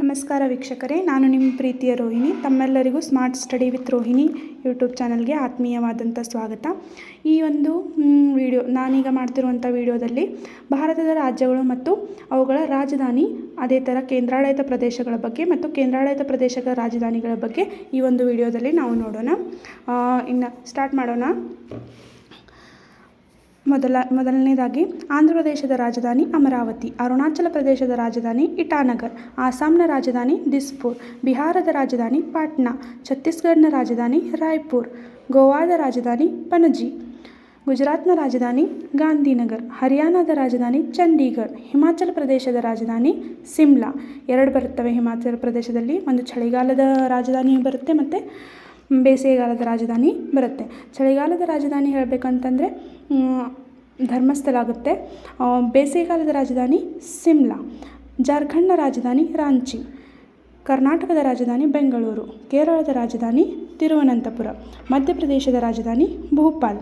ನಮಸ್ಕಾರ ವೀಕ್ಷಕರೇ, ನಾನು ನಿಮ್ಮ ಪ್ರೀತಿಯ ರೋಹಿಣಿ. ತಮ್ಮೆಲ್ಲರಿಗೂ smart study with Rohini YouTube ಚಾನಲ್ಗೆ ಆತ್ಮೀಯವಾದಂಥ ಸ್ವಾಗತ. ಈ ಒಂದು ವಿಡಿಯೋ, ನಾನೀಗ ಮಾಡ್ತಿರುವಂಥ ವಿಡಿಯೋದಲ್ಲಿ ಭಾರತದ ರಾಜ್ಯಗಳು ಮತ್ತು ಅವುಗಳ ರಾಜಧಾನಿ, ಅದೇ ಥರ ಕೇಂದ್ರಾಡಳಿತ ಪ್ರದೇಶಗಳ ಬಗ್ಗೆ ಮತ್ತು ಕೇಂದ್ರಾಡಳಿತ ಪ್ರದೇಶಗಳ ರಾಜಧಾನಿಗಳ ಬಗ್ಗೆ ಈ ಒಂದು ವಿಡಿಯೋದಲ್ಲಿ ನಾವು ನೋಡೋಣ. ಇನ್ನು ಸ್ಟಾರ್ಟ್ ಮಾಡೋಣ. ಮೊದಲ, ಮೊದಲನೇದಾಗಿ ಆಂಧ್ರ ಪ್ರದೇಶದ ರಾಜಧಾನಿ ಅಮರಾವತಿ, ಅರುಣಾಚಲ ಪ್ರದೇಶದ ರಾಜಧಾನಿ ಇಟಾನಗರ್ ಆಸಾಂನ ರಾಜಧಾನಿ ದಿಸ್ಪುರ್, ಬಿಹಾರದ ರಾಜಧಾನಿ ಪಾಟ್ನಾ, ಛತ್ತೀಸ್ಗಢನ ರಾಜಧಾನಿ ರಾಯ್ಪುರ್, ಗೋವಾದ ರಾಜಧಾನಿ ಪಣಜಿ ಗುಜರಾತ್ನ ರಾಜಧಾನಿ ಗಾಂಧಿನಗರ್, ಹರಿಯಾಣದ ರಾಜಧಾನಿ ಚಂಡೀಗಢ, ಹಿಮಾಚಲ ಪ್ರದೇಶದ ರಾಜಧಾನಿ ಸಿಮ್ಲಾ. ಎರಡು ಬರುತ್ತವೆ ಹಿಮಾಚಲ ಪ್ರದೇಶದಲ್ಲಿ, ಒಂದು ಚಳಿಗಾಲದ ರಾಜಧಾನಿ ಬರುತ್ತೆ ಮತ್ತು ಬೇಸಿಗೆಗಾಲದ ರಾಜಧಾನಿ ಬರುತ್ತೆ. ಚಳಿಗಾಲದ ರಾಜಧಾನಿ ಹೇಳಬೇಕಂತಂದರೆ ಧರ್ಮಸ್ಥಳ ಆಗುತ್ತೆ ಬೇಸಿಗೆಗಾಲದ ರಾಜಧಾನಿ ಸಿಮ್ಲಾ, ಜಾರ್ಖಂಡ್ನ ರಾಜಧಾನಿ ರಾಂಚಿ, ಕರ್ನಾಟಕದ ರಾಜಧಾನಿ ಬೆಂಗಳೂರು, ಕೇರಳದ ರಾಜಧಾನಿ ತಿರುವನಂತಪುರ, ಮಧ್ಯಪ್ರದೇಶದ ರಾಜಧಾನಿ ಭೋಪಾಲ್.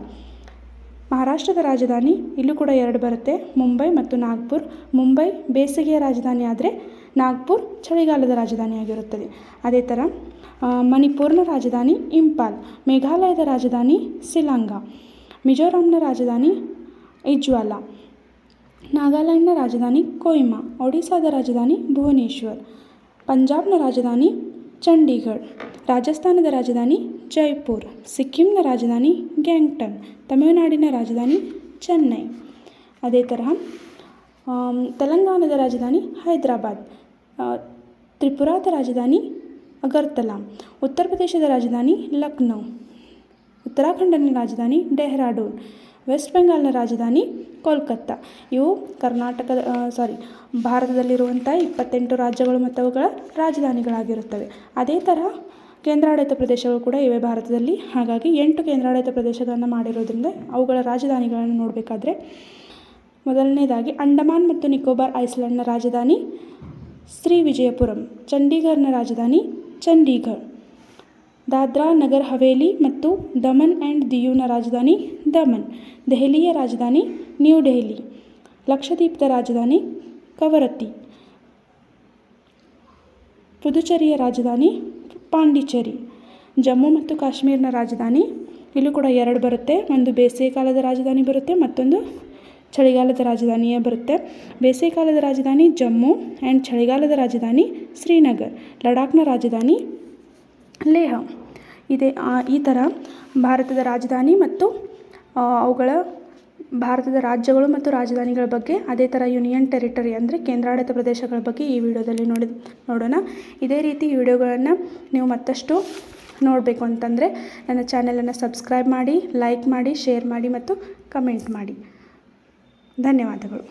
ಮಹಾರಾಷ್ಟ್ರದ ರಾಜಧಾನಿ ಇಲ್ಲೂ ಕೂಡ ಎರಡು ಬರುತ್ತೆ. ಮುಂಬೈ ಮತ್ತು ನಾಗ್ಪುರ್. ಮುಂಬೈ ಬೇಸಿಗೆಯ ರಾಜಧಾನಿ ಆದರೆ ನಾಗ್ಪುರ್ ಚಳಿಗಾಲದ ರಾಜಧಾನಿಯಾಗಿರುತ್ತದೆ ಅದೇ ಥರ ಮಣಿಪುರ್ನ ರಾಜಧಾನಿ ಇಂಪಾಲ್ ಮೇಘಾಲಯದ ರಾಜಧಾನಿ ಸಿಲಾಂಗ ಮಿಜೋರಾಂನ ರಾಜಧಾನಿ ಇಜ್ವಾಲ, ನಾಗಾಲ್ಯಾಂಡ್ನ ರಾಜಧಾನಿ ಕೊಯ್ಮಾ, ಒಡಿಸ್ಸಾದ ರಾಜಧಾನಿ ಭುವನೇಶ್ವರ್, ಪಂಜಾಬ್ನ ರಾಜಧಾನಿ ಚಂಡೀಗಢ್, ರಾಜಸ್ಥಾನದ ರಾಜಧಾನಿ ಜೈಪುರ್, ಸಿಕ್ಕಿಂನ ರಾಜಧಾನಿ ಗ್ಯಾಂಗ್ಟನ್, ತಮಿಳುನಾಡಿನ ರಾಜಧಾನಿ ಚೆನ್ನೈ. ಅದೇ ತರಹ ತೆಲಂಗಾಣದ ರಾಜಧಾನಿ ಹೈದರಾಬಾದ್ ತ್ರಿಪುರಾದ ರಾಜಧಾನಿ ಅಗರ್ತಲಾ, ಉತ್ತರ ಪ್ರದೇಶದ ರಾಜಧಾನಿ ಲಕ್ನೋ, ಉತ್ತರಾಖಂಡನ ರಾಜಧಾನಿ ಡೆಹ್ರಾಡೂನ್, ವೆಸ್ಟ್ ಬೆಂಗಾಲ್ನ ರಾಜಧಾನಿ ಕೋಲ್ಕತ್ತಾ. ಇವು ಕರ್ನಾಟಕದ ಸಾರಿ ಭಾರತದಲ್ಲಿರುವಂಥ ಇಪ್ಪತ್ತೆಂಟು ರಾಜ್ಯಗಳು ಮತ್ತು ಅವುಗಳ ರಾಜಧಾನಿಗಳಾಗಿರುತ್ತವೆ. ಅದೇ ತರಹ ಕೇಂದ್ರಾಡಳಿತ ಪ್ರದೇಶಗಳು ಕೂಡ ಇವೆ ಭಾರತದಲ್ಲಿ. ಹಾಗಾಗಿ ಎಂಟು ಕೇಂದ್ರಾಡಳಿತ ಪ್ರದೇಶಗಳನ್ನು ಮಾಡಿರೋದ್ರಿಂದ ಅವುಗಳ ರಾಜಧಾನಿಗಳನ್ನು ನೋಡಬೇಕಾದ್ರೆ ಮೊದಲನೇದಾಗಿ ಅಂಡಮಾನ್ ಮತ್ತು ನಿಕೋಬಾರ್ ಐಸ್ಲ್ಯಾಂಡ್ನ ರಾಜಧಾನಿ ಶ್ರೀ ವಿಜಯಪುರಂ ಚಂಡೀಗಢನ ರಾಜಧಾನಿ ಚಂಡೀಗಢ್ ದಾದ್ರಾ, ನಗರ್ ಹವೇಲಿ ಮತ್ತು ದಮನ್ ಆ್ಯಂಡ್ ದಿಯುನ ರಾಜಧಾನಿ ದಮನ್, ದೆಹಲಿಯ ರಾಜಧಾನಿ ನ್ಯೂ ದೆಹಲಿ, ಲಕ್ಷದ್ವೀಪದ ರಾಜಧಾನಿ ಕವರತ್ತಿ, ಪುದುಚೇರಿಯ ರಾಜಧಾನಿ ಪಾಂಡಿಚೇರಿ. ಜಮ್ಮು ಮತ್ತು ಕಾಶ್ಮೀರನ ರಾಜಧಾನಿ. ಇಲ್ಲೂ ಕೂಡ ಎರಡು ಬರುತ್ತೆ. ಒಂದು ಬೇಸಿಗೆಕಾಲದ ರಾಜಧಾನಿ ಬರುತ್ತೆ, ಮತ್ತೊಂದು ಚಳಿಗಾಲದ ರಾಜಧಾನಿಯೇ ಬರುತ್ತೆ. ಬೇಸಿಗೆಕಾಲದ ರಾಜಧಾನಿ ಜಮ್ಮು ಆ್ಯಂಡ್ ಚಳಿಗಾಲದ ರಾಜಧಾನಿ ಶ್ರೀನಗರ್. ಲಡಾಖ್ನ ರಾಜಧಾನಿ ಲೇಹ. ಇದೆ ಈ ಥರ ಭಾರತದ ರಾಜಧಾನಿ ಮತ್ತು ಅವುಗಳ ಭಾರತದ ರಾಜ್ಯಗಳು ಮತ್ತು ರಾಜಧಾನಿಗಳ ಬಗ್ಗೆ, ಅದೇ ಥರ ಯೂನಿಯನ್ ಟೆರಿಟರಿ ಅಂದರೆ ಕೇಂದ್ರಾಡಳಿತ ಪ್ರದೇಶಗಳ ಬಗ್ಗೆ ಈ ವಿಡಿಯೋದಲ್ಲಿ ನೋಡಿ ನೋಡೋಣ. ಇದೇ ರೀತಿ ವಿಡಿಯೋಗಳನ್ನು ನೀವು ಮತ್ತಷ್ಟು ನೋಡಬೇಕು ಅಂತಂದರೆ, ನನ್ನ ಚಾನೆಲನ್ನು ಸಬ್ಸ್ಕ್ರೈಬ್ ಮಾಡಿ ಲೈಕ್ ಮಾಡಿ ಶೇರ್ ಮಾಡಿ ಮತ್ತು ಕಮೆಂಟ್ ಮಾಡಿ. ಧನ್ಯವಾದಗಳು.